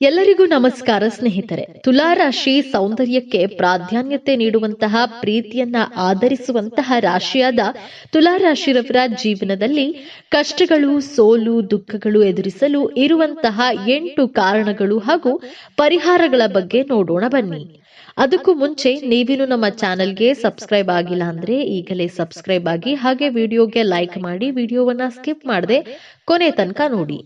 ಎಲ್ಲರಿಗೂ ನಮಸ್ಕಾರ, ಸ್ನೇಹಿತರೆ. ತುಲಾರಾಶಿ ಸೌಂದರ್ಯಕ್ಕೆ ಪ್ರಾಧಾನ್ಯತೆ ನೀಡುವಂತಹ, ಪ್ರೀತಿಯನ್ನ ಆಧರಿಸುವಂತಹ ರಾಶಿಯಾದ ತುಲಾರಾಶಿರವರ ಜೀವನದಲ್ಲಿ ಕಷ್ಟಗಳು, ಸೋಲು, ದುಃಖಗಳು ಎದುರಿಸಲು ಇರುವಂತಹ ಎಂಟು ಕಾರಣಗಳು ಹಾಗೂ ಪರಿಹಾರಗಳ ಬಗ್ಗೆ ನೋಡೋಣ ಬನ್ನಿ. ಅದಕ್ಕೂ ಮುಂಚೆ ನೀವಿನ್ನು ನಮ್ಮ ಚಾನೆಲ್ಗೆ ಸಬ್ಸ್ಕ್ರೈಬ್ ಆಗಿಲ್ಲ ಅಂದ್ರೆ ಈಗಲೇ ಸಬ್ಸ್ಕ್ರೈಬ್ ಆಗಿ ಹಾಗೆ ವಿಡಿಯೋಗೆ ಲೈಕ್ ಮಾಡಿ, ವಿಡಿಯೋವನ್ನ ಸ್ಕಿಪ್ ಮಾಡದೆ ಕೊನೆ ತನಕ ನೋಡಿ.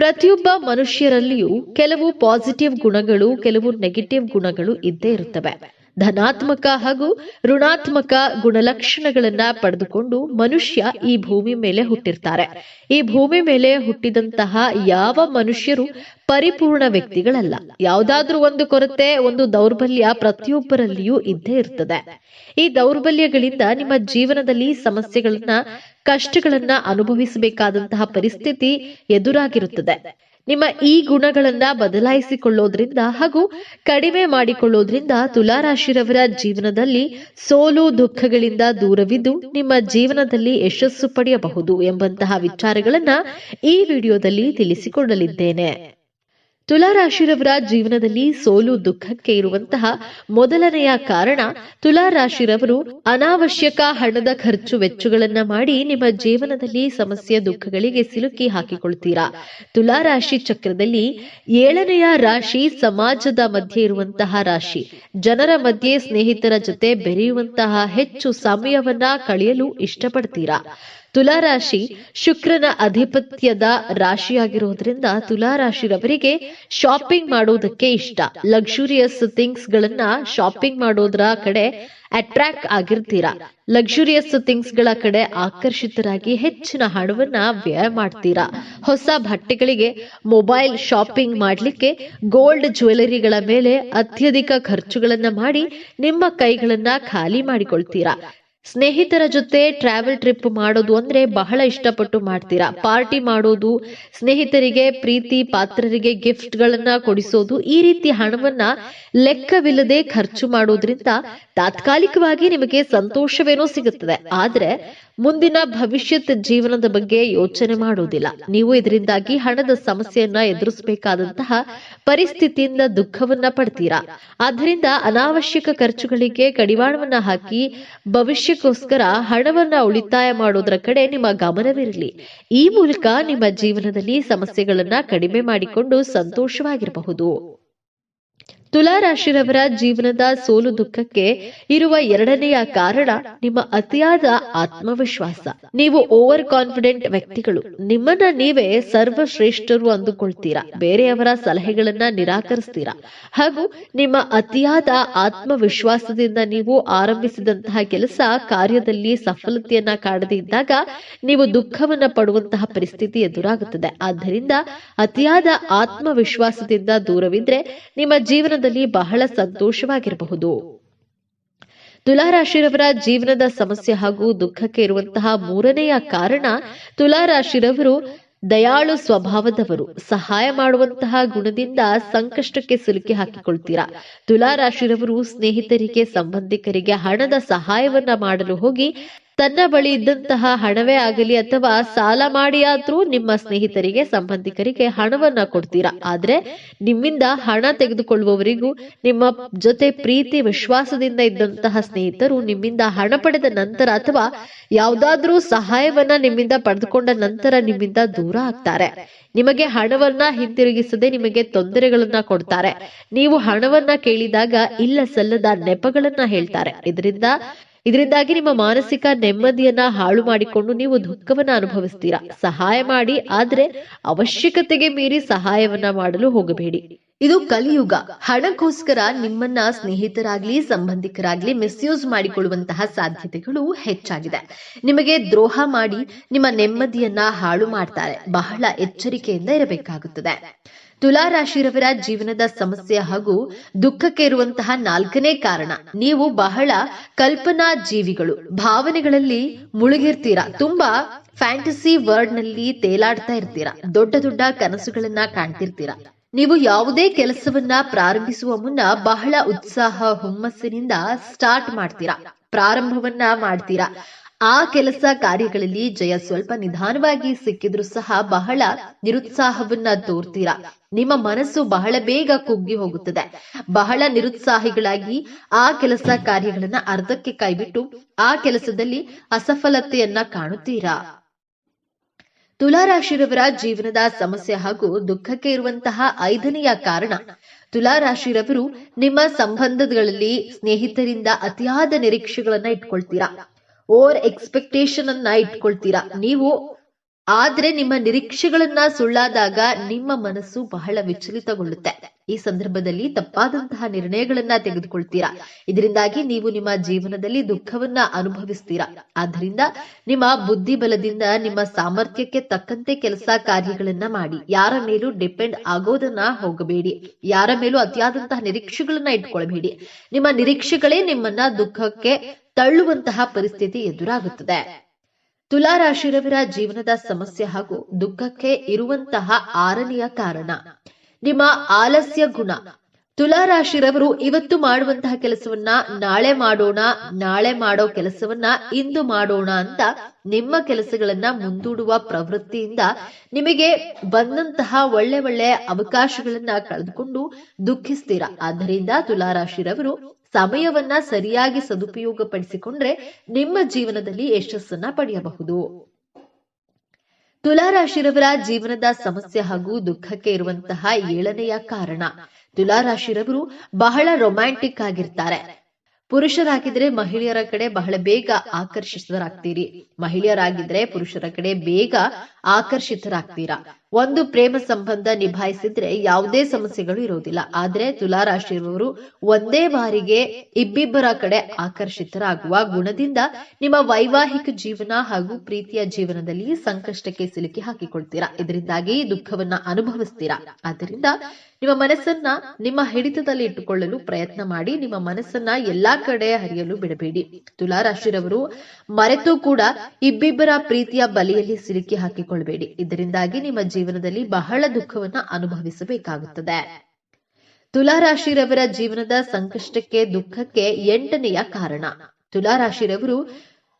ಪ್ರತಿಯೊಬ್ಬ ಮನುಷ್ಯರಲ್ಲಿಯೂ ಕೆಲವು ಪಾಸಿಟಿವ್ ಗುಣಗಳು, ಕೆಲವು ನೆಗೆಟಿವ್ ಗುಣಗಳು ಇದ್ದೇ ಇರುತ್ತವೆ. ಧನಾತ್ಮಕ ಹಾಗೂ ಋಣಾತ್ಮಕ ಗುಣಲಕ್ಷಣಗಳನ್ನ ಪಡೆದುಕೊಂಡು ಮನುಷ್ಯ ಈ ಭೂಮಿ ಮೇಲೆ ಹುಟ್ಟಿರ್ತಾರೆ. ಈ ಭೂಮಿ ಮೇಲೆ ಹುಟ್ಟಿದಂತಹ ಯಾವ ಮನುಷ್ಯರು ಪರಿಪೂರ್ಣ ವ್ಯಕ್ತಿಗಳಲ್ಲ. ಯಾವುದಾದ್ರೂ ಒಂದು ಕೊರತೆ, ಒಂದು ದೌರ್ಬಲ್ಯ ಪ್ರತಿಯೊಬ್ಬರಲ್ಲಿಯೂ ಇದ್ದೇ ಇರ್ತದೆ. ಈ ದೌರ್ಬಲ್ಯಗಳಿಂದ ನಿಮ್ಮ ಜೀವನದಲ್ಲಿ ಸಮಸ್ಯೆಗಳನ್ನ ಕಷ್ಟಗಳನ್ನ ಅನುಭವಿಸಬೇಕಾದಂತಹ ಪರಿಸ್ಥಿತಿ ಎದುರಾಗಿರುತ್ತದೆ. ನಿಮ್ಮ ಈ ಗುಣಗಳನ್ನ ಬದಲಾಯಿಸಿಕೊಳ್ಳೋದ್ರಿಂದ ಹಾಗೂ ಕಡಿಮೆ ಮಾಡಿಕೊಳ್ಳೋದ್ರಿಂದ ತುಲಾರಾಶಿರವರ ಜೀವನದಲ್ಲಿ ಸೋಲು ದುಃಖಗಳಿಂದ ದೂರವಿದ್ದು ನಿಮ್ಮ ಜೀವನದಲ್ಲಿ ಯಶಸ್ಸು ಪಡೆಯಬಹುದು ಎಂಬಂತಹ ವಿಚಾರಗಳನ್ನ ಈ ವಿಡಿಯೋದಲ್ಲಿ ತಿಳಿಸಿಕೊಡಲಿದ್ದೇನೆ. ತುಲಾರಾಶಿರವರ ಜೀವನದಲ್ಲಿ ಸೋಲು ದುಃಖಕ್ಕೆ ಇರುವಂತಹ ಮೊದಲನೆಯ ಕಾರಣ ತುಲಾರಾಶಿರವರು ಅನಾವಶ್ಯಕ ಹಣದ ಖರ್ಚು ವೆಚ್ಚಗಳನ್ನ ಮಾಡಿ ನಿಮ್ಮ ಜೀವನದಲ್ಲಿ ಸಮಸ್ಯೆ ದುಃಖಗಳಿಗೆ ಸಿಲುಕಿ ಹಾಕಿಕೊಳ್ತೀರಾ? ತುಲಾರಾಶಿ ಚಕ್ರದಲ್ಲಿ ಏಳನೆಯ ರಾಶಿ ಸಮಾಜದ ಮಧ್ಯೆ ಇರುವಂತಹ ರಾಶಿ. ಜನರ ಮಧ್ಯೆ ಸ್ನೇಹಿತರ ಜೊತೆ ಬೆರೆಯುವಂತಹ ಹೆಚ್ಚು ಸಮಯವನ್ನ ಕಳೆಯಲು ಇಷ್ಟಪಡ್ತೀರಾ? ತುಲಾರಾಶಿ ಶುಕ್ರನ ಅಧಿಪತ್ಯದ ರಾಶಿಯಾಗಿರುವುದರಿಂದ ತುಲಾರಾಶಿರವರಿಗೆ ಶಾಪಿಂಗ್ ಮಾಡುವುದಕ್ಕೆ ಇಷ್ಟ. ಲಕ್ಸುರಿಯಸ್ ಥಿಂಗ್ಸ್ ಗಳನ್ನ ಶಾಪಿಂಗ್ ಮಾಡೋದ್ರ ಕಡೆ ಅಟ್ರಾಕ್ಟ್ ಆಗಿರ್ತೀರಾ. ಲಕ್ಸುರಿಯಸ್ ಥಿಂಗ್ಸ್ಗಳ ಕಡೆ ಆಕರ್ಷಿತರಾಗಿ ಹೆಚ್ಚಿನ ಹಣವನ್ನ ವ್ಯಯ ಮಾಡ್ತೀರಾ. ಹೊಸ ಬಟ್ಟೆಗಳಿಗೆ ಮೊಬೈಲ್ ಶಾಪಿಂಗ್ ಮಾಡ್ಲಿಕ್ಕೆ ಗೋಲ್ಡ್ ಜ್ಯುವೆಲರಿಗಳ ಮೇಲೆ ಅತ್ಯಧಿಕ ಖರ್ಚುಗಳನ್ನ ಮಾಡಿ ನಿಮ್ಮ ಕೈಗಳನ್ನ ಖಾಲಿ ಮಾಡಿಕೊಳ್ತೀರಾ. ಸ್ನೇಹಿತರ ಜೊತೆ ಟ್ರಾವೆಲ್ ಟ್ರಿಪ್ ಮಾಡೋದು ಅಂದ್ರೆ ಬಹಳ ಇಷ್ಟಪಟ್ಟು ಮಾಡ್ತೀರಾ? ಪಾರ್ಟಿ ಮಾಡೋದು, ಸ್ನೇಹಿತರಿಗೆ ಪ್ರೀತಿ, ಪಾತ್ರರಿಗೆ ಗಿಫ್ಟ್ ಗಳನ್ನ ಕೊಡಿಸೋದು, ಈ ರೀತಿ ಹಣವನ್ನ ಲೆಕ್ಕವಿಲ್ಲದೆ ಖರ್ಚು ಮಾಡೋದ್ರಿಂದ ತಾತ್ಕಾಲಿಕವಾಗಿ ನಿಮಗೆ ಸಂತೋಷವೇನೋ ಸಿಗುತ್ತದೆ. ಆದ್ರೆ ಮುಂದಿನ ಭವಿಷ್ಯತ್ ಜೀವನದ ಬಗ್ಗೆ ಯೋಚನೆ ಮಾಡುವುದಿಲ್ಲ. ನೀವು ಇದರಿಂದಾಗಿ ಹಣದ ಸಮಸ್ಯೆಯನ್ನ ಎದುರಿಸಬೇಕಾದಂತಹ ಪರಿಸ್ಥಿತಿಯಿಂದ ದುಃಖವನ್ನ ಪಡ್ತೀರಾ? ಆದ್ದರಿಂದ ಅನಾವಶ್ಯಕ ಖರ್ಚುಗಳಿಗೆ ಕಡಿವಾಣವನ್ನ ಹಾಕಿ ಭವಿಷ್ಯಕ್ಕೋಸ್ಕರ ಹಣವನ್ನ ಉಳಿತಾಯ ಮಾಡೋದ್ರ ಕಡೆ ನಿಮ್ಮ ಗಮನವಿರಲಿ. ಈ ಮೂಲಕ ನಿಮ್ಮ ಜೀವನದಲ್ಲಿ ಸಮಸ್ಯೆಗಳನ್ನ ಕಡಿಮೆ ಮಾಡಿಕೊಂಡು ಸಂತೋಷವಾಗಿರಬಹುದು. ತುಲಾರಾಶಿರವರ ಜೀವನದ ಸೋಲು ದುಃಖಕ್ಕೆ ಇರುವ ಎರಡನೆಯ ಕಾರಣ ನಿಮ್ಮ ಅತಿಯಾದ ಆತ್ಮವಿಶ್ವಾಸ. ನೀವು ಓವರ್ ಕಾನ್ಫಿಡೆಂಟ್ ವ್ಯಕ್ತಿಗಳು. ನಿಮ್ಮನ್ನ ನೀವೇ ಸರ್ವಶ್ರೇಷ್ಠರು ಅಂದುಕೊಳ್ತೀರಾ. ಬೇರೆಯವರ ಸಲಹೆಗಳನ್ನ ನಿರಾಕರಿಸ್ತೀರಾ. ಹಾಗೂ ನಿಮ್ಮ ಅತಿಯಾದ ಆತ್ಮವಿಶ್ವಾಸದಿಂದ ನೀವು ಆರಂಭಿಸಿದಂತಹ ಕೆಲಸ ಕಾರ್ಯದಲ್ಲಿ ಸಫಲತೆಯನ್ನ ಕಾಡದೇ ಇದ್ದಾಗ ನೀವು ದುಃಖವನ್ನ ಪಡುವಂತಹ ಪರಿಸ್ಥಿತಿ ಎದುರಾಗುತ್ತದೆ. ಆದ್ದರಿಂದ ಅತಿಯಾದ ಆತ್ಮವಿಶ್ವಾಸದಿಂದ ದೂರವಿದ್ರೆ ನಿಮ್ಮ ಜೀವನದಲ್ಲಿ ಬಹಳ ಸಂತೋಷವಾಗಿರಬಹುದು. ತುಲಾರಾಶಿರವರ ಜೀವನದ ಸಮಸ್ಯೆ ಹಾಗೂ ದುಃಖಕ್ಕೆ ಇರುವಂತಹ ಮೂರನೆಯ ಕಾರಣ ತುಲಾರಾಶಿರವರು ದಯಾಳು ಸ್ವಭಾವದವರು. ಸಹಾಯ ಮಾಡುವಂತಹ ಗುಣದಿಂದ ಸಂಕಷ್ಟಕ್ಕೆ ಸಿಲುಕಿ ಹಾಕಿಕೊಳ್ತೀರಾ. ತುಲಾರಾಶಿರವರು ಸ್ನೇಹಿತರಿಗೆ, ಸಂಬಂಧಿಕರಿಗೆ ಹಣದ ಸಹಾಯವನ್ನ ಮಾಡಲು ಹೋಗಿ ತನ್ನ ಬಳಿ ಇದ್ದಂತಹ ಹಣವೇ ಆಗಲಿ ಅಥವಾ ಸಾಲ ಮಾಡಿಯಾದ್ರೂ ನಿಮ್ಮ ಸ್ನೇಹಿತರಿಗೆ, ಸಂಬಂಧಿಕರಿಗೆ ಹಣವನ್ನ ಕೊಡ್ತೀರಾ? ಆದ್ರೆ ನಿಮ್ಮಿಂದ ಹಣ ತೆಗೆದುಕೊಳ್ಳುವವರಿಗೂ, ನಿಮ್ಮ ಜೊತೆ ಪ್ರೀತಿ, ವಿಶ್ವಾಸದಿಂದ ಇದ್ದಂತಹ ಸ್ನೇಹಿತರು ನಿಮ್ಮಿಂದ ಹಣ ಪಡೆದ ನಂತರ ಅಥವಾ ಯಾವ್ದಾದ್ರೂ ಸಹಾಯವನ್ನ ನಿಮ್ಮಿಂದ ಪಡೆದುಕೊಂಡ ನಂತರ ನಿಮ್ಮಿಂದ ದೂರ ಆಗ್ತಾರೆ. ನಿಮಗೆ ಹಣವನ್ನ ಹಿಂತಿರುಗಿಸದೆ ನಿಮಗೆ ತೊಂದರೆಗಳನ್ನ ಕೊಡ್ತಾರೆ. ನೀವು ಹಣವನ್ನ ಕೇಳಿದಾಗ ಇಲ್ಲ ಸಲ್ಲದ ನೆಪಗಳನ್ನ ಹೇಳ್ತಾರೆ. ಇದರಿಂದ ಇದರಿಂದಾಗಿ ನಿಮ್ಮ ಮಾನಸಿಕ ನೆಮ್ಮದಿಯನ್ನ ಹಾಳು ಮಾಡಿಕೊಂಡು ನೀವು ದುಃಖವನ್ನ ಅನುಭವಿಸ್ತೀರಾ. ಸಹಾಯ ಮಾಡಿ, ಆದ್ರೆ ಅವಶ್ಯಕತೆಗೆ ಮೀರಿ ಸಹಾಯವನ್ನ ಮಾಡಲು ಹೋಗಬೇಡಿ. ಇದು ಕಲಿಯುಗ. ಹಣಕ್ಕೋಸ್ಕರ ನಿಮ್ಮನ್ನ ಸ್ನೇಹಿತರಾಗ್ಲಿ, ಸಂಬಂಧಿಕರಾಗ್ಲಿ ಮಿಸ್ಯೂಸ್ ಮಾಡಿಕೊಳ್ಳುವಂತಹ ಸಾಧ್ಯತೆಗಳು ಹೆಚ್ಚಾಗಿದೆ. ನಿಮಗೆ ದ್ರೋಹ ಮಾಡಿ ನಿಮ್ಮ ನೆಮ್ಮದಿಯನ್ನ ಹಾಳು ಮಾಡ್ತಾರೆ. ಬಹಳ ಎಚ್ಚರಿಕೆಯಿಂದ ಇರಬೇಕಾಗುತ್ತದೆ. ತುಲಾರಾಶಿರವರ ಜೀವನದ ಸಮಸ್ಯೆ ಹಾಗೂ ದುಃಖಕ್ಕೆ ಇರುವಂತಹ ನಾಲ್ಕನೇ ಕಾರಣ. ನೀವು ಬಹಳ ಕಲ್ಪನಾ ಜೀವಿಗಳು ಭಾವನೆಗಳಲ್ಲಿ ಮುಳುಗಿರ್ತೀರಾ? ತುಂಬಾ ಫ್ಯಾಂಟಸಿ ವರ್ಡ್ನಲ್ಲಿ ತೇಲಾಡ್ತಾ ಇರ್ತೀರಾ? ದೊಡ್ಡ ದೊಡ್ಡ ಕನಸುಗಳನ್ನ ಕಾಣ್ತಿರ್ತೀರಾ? ನೀವು ಯಾವುದೇ ಕೆಲಸವನ್ನ ಪ್ರಾರಂಭಿಸುವ ಮುನ್ನ ಬಹಳ ಉತ್ಸಾಹ, ಹುಮ್ಮಸ್ಸಿನಿಂದ ಸ್ಟಾರ್ಟ್ ಮಾಡ್ತೀರಾ? ಪ್ರಾರಂಭವನ್ನ ಮಾಡ್ತೀರಾ? ಆ ಕೆಲಸ ಕಾರ್ಯಗಳಲ್ಲಿ ಜಯ ಸ್ವಲ್ಪ ನಿಧಾನವಾಗಿ ಸಿಕ್ಕಿದ್ರು ಸಹ ಬಹಳ ನಿರುತ್ಸಾಹವನ್ನ ತೋರ್ತೀರಾ? ನಿಮ್ಮ ಮನಸ್ಸು ಬಹಳ ಬೇಗ ಕುಗ್ಗಿ ಹೋಗುತ್ತದೆ. ಬಹಳ ನಿರುತ್ಸಾಹಿಗಳಾಗಿ ಆ ಕೆಲಸ ಕಾರ್ಯಗಳನ್ನ ಅರ್ಧಕ್ಕೆ ಕೈಬಿಟ್ಟು ಆ ಕೆಲಸದಲ್ಲಿ ಅಸಫಲತೆಯನ್ನ ಕಾಣುತ್ತೀರಾ? ತುಲಾರಾಶಿರವರ ಜೀವನದ ಸಮಸ್ಯೆ ಹಾಗೂ ದುಃಖಕ್ಕೆ ಇರುವಂತಹ ಐದನೆಯ ಕಾರಣ, ತುಲಾರಾಶಿರವರು ನಿಮ್ಮ ಸಂಬಂಧಗಳಲ್ಲಿ ಸ್ನೇಹಿತರಿಂದ ಅತಿಯಾದ ನಿರೀಕ್ಷೆಗಳನ್ನ ಇಟ್ಕೊಳ್ತೀರಾ? ಓವರ್ ಎಕ್ಸ್ಪೆಕ್ಟೇಷನ್ ಅನ್ನ ಇಟ್ಕೊಳ್ತೀರಾ? ನೀವು ಆದ್ರೆ ನಿಮ್ಮ ನಿರೀಕ್ಷೆಗಳನ್ನ ಸುಳ್ಳಾದಾಗ ನಿಮ್ಮ ಮನಸ್ಸು ಬಹಳ ವಿಚಲಿತಗೊಳ್ಳುತ್ತೆ. ಈ ಸಂದರ್ಭದಲ್ಲಿ ತಪ್ಪಾದಂತಹ ನಿರ್ಣಯಗಳನ್ನ ತೆಗೆದುಕೊಳ್ತೀರಾ? ಇದರಿಂದಾಗಿ ನೀವು ನಿಮ್ಮ ಜೀವನದಲ್ಲಿ ದುಃಖವನ್ನ ಅನುಭವಿಸ್ತೀರಾ? ಆದ್ದರಿಂದ ನಿಮ್ಮ ಬುದ್ಧಿ ಬಲದಿಂದ ನಿಮ್ಮ ಸಾಮರ್ಥ್ಯಕ್ಕೆ ತಕ್ಕಂತೆ ಕೆಲಸ ಕಾರ್ಯಗಳನ್ನ ಮಾಡಿ. ಯಾರ ಮೇಲೂ ಡಿಪೆಂಡ್ ಆಗೋದನ್ನ ಹೋಗಬೇಡಿ. ಯಾರ ಮೇಲೂ ಅತಿಯಾದಂತಹ ನಿರೀಕ್ಷೆಗಳನ್ನ ಇಟ್ಕೊಳ್ಬೇಡಿ. ನಿಮ್ಮ ನಿರೀಕ್ಷೆಗಳೇ ನಿಮ್ಮನ್ನ ದುಃಖಕ್ಕೆ ತಳ್ಳುವಂತಹ ಪರಿಸ್ಥಿತಿ ಎದುರಾಗುತ್ತದೆ. ತುಲಾರಾಶಿರವರ ಜೀವನದ ಸಮಸ್ಯೆ ಹಾಗೂ ದುಃಖಕ್ಕೆ ಇರುವಂತಹ ಆರನೆಯ ಕಾರಣ, ನಿಮ್ಮ ಆಲಸ್ಯ ಗುಣ. ತುಲಾರಾಶಿರವರು ಇವತ್ತು ಮಾಡುವಂತಹ ಕೆಲಸವನ್ನ ನಾಳೆ ಮಾಡೋಣ, ನಾಳೆ ಮಾಡೋ ಕೆಲಸವನ್ನ ಇಂದು ಮಾಡೋಣ ಅಂತ ನಿಮ್ಮ ಕೆಲಸಗಳನ್ನ ಮುಂದೂಡುವ ಪ್ರವೃತ್ತಿಯಿಂದ ನಿಮಗೆ ಬಂದಂತಹ ಒಳ್ಳೆ ಒಳ್ಳೆ ಅವಕಾಶಗಳನ್ನ ಕಳೆದುಕೊಂಡು ದುಃಖಿಸ್ತೀರಾ? ಆದ್ದರಿಂದ ತುಲಾರಾಶಿರವರು ಸಮಯವನ್ನ ಸರಿಯಾಗಿ ಸದುಪಯೋಗ ಪಡಿಸಿಕೊಂಡ್ರೆ ನಿಮ್ಮ ಜೀವನದಲ್ಲಿ ಯಶಸ್ಸನ್ನ ಪಡೆಯಬಹುದು. ತುಲಾರಾಶಿರವರ ಜೀವನದ ಸಮಸ್ಯೆ ಹಾಗೂ ದುಃಖಕ್ಕೆ ಇರುವಂತಹ ಏಳನೆಯ ಕಾರಣ. ತುಲಾರಾಶಿರವರು ಬಹಳ ರೊಮ್ಯಾಂಟಿಕ್ ಆಗಿರ್ತಾರೆ. ಪುರುಷರಾಗಿದ್ರೆ ಮಹಿಳೆಯರ ಕಡೆ ಬಹಳ ಬೇಗ ಆಕರ್ಷಿತರಾಗ್ತೀರಿ. ಮಹಿಳೆಯರಾಗಿದ್ರೆ ಪುರುಷರ ಕಡೆ ಬೇಗ ಆಕರ್ಷಿತರಾಗ್ತೀರಾ. ಒಂದು ಪ್ರೇಮ ಸಂಬಂಧ ನಿಭಾಯಿಸಿದ್ರೆ ಯಾವುದೇ ಸಮಸ್ಯೆಗಳು ಇರೋದಿಲ್ಲ ಆದ್ರೆ ತುಲಾರಾಶಿಯವರು ಒಂದೇ ಬಾರಿಗೆ ಇಬ್ಬಿಬ್ಬರ ಕಡೆ ಆಕರ್ಷಿತರಾಗುವ ಗುಣದಿಂದ ನಿಮ್ಮ ವೈವಾಹಿಕ ಜೀವನ ಹಾಗೂ ಪ್ರೀತಿಯ ಜೀವನದಲ್ಲಿ ಸಂಕಷ್ಟಕ್ಕೆ ಸಿಲುಕಿ ಹಾಕಿಕೊಳ್ತೀರಾ. ಇದರಿಂದಾಗಿ ದುಃಖವನ್ನ ಅನುಭವಿಸ್ತೀರಾ. ಆದ್ದರಿಂದ ನಿಮ್ಮ ಮನಸ್ಸನ್ನ ನಿಮ್ಮ ಹಿಡಿತದಲ್ಲಿ ಇಟ್ಟುಕೊಳ್ಳಲು ಪ್ರಯತ್ನ ಮಾಡಿ, ನಿಮ್ಮ ಮನಸ್ಸನ್ನ ಎಲ್ಲಾ ಕಡೆ ಹರಿಯಲು ಬಿಡಬೇಡಿ. ತುಲಾರಾಶಿರವರು ಮರೆತು ಕೂಡ ಇಬ್ಬಿಬ್ಬರ ಪ್ರೀತಿಯ ಬಲಿಯಲ್ಲಿ ಸಿಲುಕಿ ಹಾಕಿಕೊಳ್ಬೇಡಿ ಇದರಿಂದಾಗಿ ನಿಮ್ಮ ಜೀವನದಲ್ಲಿ ಬಹಳ ದುಃಖವನ್ನ ಅನುಭವಿಸಬೇಕಾಗುತ್ತದೆ. ತುಲಾರಾಶಿರವರ ಜೀವನದ ಸಂಕಷ್ಟಕ್ಕೆ, ದುಃಖಕ್ಕೆ ಎಂಟನೆಯ ಕಾರಣ. ತುಲಾರಾಶಿರವರು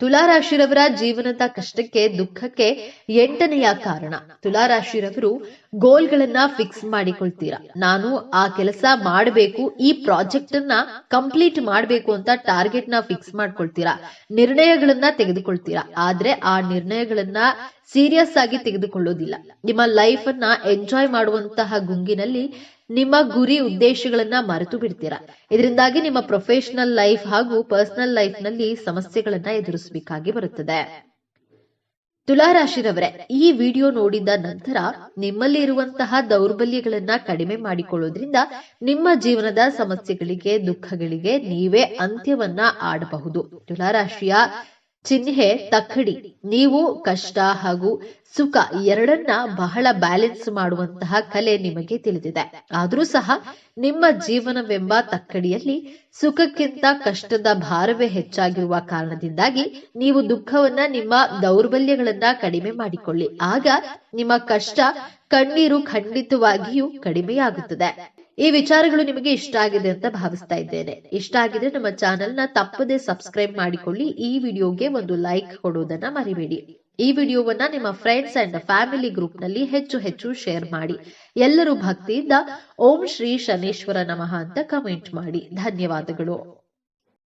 ತುಲಾರಾಶಿರವರ ಜೀವನದ ಕಷ್ಟಕ್ಕೆ, ದುಃಖಕ್ಕೆ ಎಂಟನೆಯ ಕಾರಣ. ತುಲಾರಾಶಿರವರು ಗೋಲ್ಗಳನ್ನ ಫಿಕ್ಸ್ ಮಾಡಿಕೊಳ್ತೀರಾ. ನಾನು ಆ ಕೆಲಸ ಮಾಡಬೇಕು, ಈ ಪ್ರಾಜೆಕ್ಟ್ ಅನ್ನ ಕಂಪ್ಲೀಟ್ ಮಾಡಬೇಕು ಅಂತ ಟಾರ್ಗೆಟ್ನ ಫಿಕ್ಸ್ ಮಾಡ್ಕೊಳ್ತೀರಾ. ನಿರ್ಣಯಗಳನ್ನ ತೆಗೆದುಕೊಳ್ತೀರಾ. ಆದ್ರೆ ಆ ನಿರ್ಣಯಗಳನ್ನ ಸೀರಿಯಸ್ ಆಗಿ ತೆಗೆದುಕೊಳ್ಳೋದಿಲ್ಲ. ನಿಮ್ಮ ಲೈಫ್ ಅನ್ನ ಎಂಜಾಯ್ ಮಾಡುವಂತಹ ಗುಂಗಿನಲ್ಲಿ ನಿಮ್ಮ ಗುರಿ ಉದ್ದೇಶಗಳನ್ನ ಮರೆತು ಬಿಡ್ತೀರಾ? ಇದರಿಂದಾಗಿ ನಿಮ್ಮ ಪ್ರೊಫೆಷನಲ್ ಲೈಫ್ ಹಾಗೂ ಪರ್ಸನಲ್ ಲೈಫ್ನಲ್ಲಿ ಸಮಸ್ಯೆಗಳನ್ನ ಎದುರಿಸಬೇಕಾಗಿ ಬರುತ್ತದೆ. ತುಲಾರಾಶಿರವರೇ ಈ ವಿಡಿಯೋ ನೋಡಿದ ನಂತರ ನಿಮ್ಮಲ್ಲಿ ಇರುವಂತಹ ದೌರ್ಬಲ್ಯಗಳನ್ನ ಕಡಿಮೆ ಮಾಡಿಕೊಳ್ಳೋದ್ರಿಂದ ನಿಮ್ಮ ಜೀವನದ ಸಮಸ್ಯೆಗಳಿಗೆ, ದುಃಖಗಳಿಗೆ ನೀವೇ ಅಂತ್ಯವನ್ನ ಆಡಬಹುದು. ತುಲಾರಾಶಿಯ ಚಿಹ್ನೆ ತಕ್ಕಡಿ, ನೀವು ಕಷ್ಟ ಹಾಗೂ ಸುಖ ಎರಡನ್ನ ಬಹಳ ಬ್ಯಾಲೆನ್ಸ್ ಮಾಡುವಂತಹ ಕಲೆ ನಿಮಗೆ ತಿಳಿದಿದೆ. ಆದ್ರೂ ಸಹ ನಿಮ್ಮ ಜೀವನವೆಂಬ ತಕ್ಕಡಿಯಲ್ಲಿ ಸುಖಕ್ಕಿಂತ ಕಷ್ಟದ ಭಾರವೇ ಹೆಚ್ಚಾಗಿರುವ ಕಾರಣದಿಂದಾಗಿ ನೀವು ದುಃಖವನ್ನ ನಿಮ್ಮ ದೌರ್ಬಲ್ಯಗಳನ್ನ ಕಡಿಮೆ ಮಾಡಿಕೊಳ್ಳಿ. ಆಗ ನಿಮ್ಮ ಕಷ್ಟ ಕಣ್ಣೀರು ಖಂಡಿತವಾಗಿಯೂ ಕಡಿಮೆಯಾಗುತ್ತದೆ. ಈ ವಿಚಾರಗಳು ನಿಮಗೆ ಇಷ್ಟ ಆಗಿದೆ ಅಂತ ಭಾವಿಸ್ತಾ ಇದ್ದೇನೆ. ಇಷ್ಟ ಆಗಿದ್ರೆ ನಮ್ಮ ಚಾನೆಲ್ನ ತಪ್ಪದೆ ಸಬ್ಸ್ಕ್ರೈಬ್ ಮಾಡಿಕೊಳ್ಳಿ. ಈ ವಿಡಿಯೋಗೆ ಒಂದು ಲೈಕ್ ಕೊಡುವುದನ್ನ ಮರಿಬೇಡಿ. ಈ ವಿಡಿಯೋವನ್ನ ನಿಮ್ಮ ಫ್ರೆಂಡ್ಸ್ ಅಂಡ್ ಫ್ಯಾಮಿಲಿ ಗ್ರೂಪ್ನಲ್ಲಿ ಹೆಚ್ಚು ಹೆಚ್ಚು ಶೇರ್ ಮಾಡಿ. ಎಲ್ಲರೂ ಭಕ್ತಿಯಿಂದ ಓಂ ಶ್ರೀ ಶನೇಶ್ವರ ನಮಃ ಅಂತ ಕಮೆಂಟ್ ಮಾಡಿ. ಧನ್ಯವಾದಗಳು.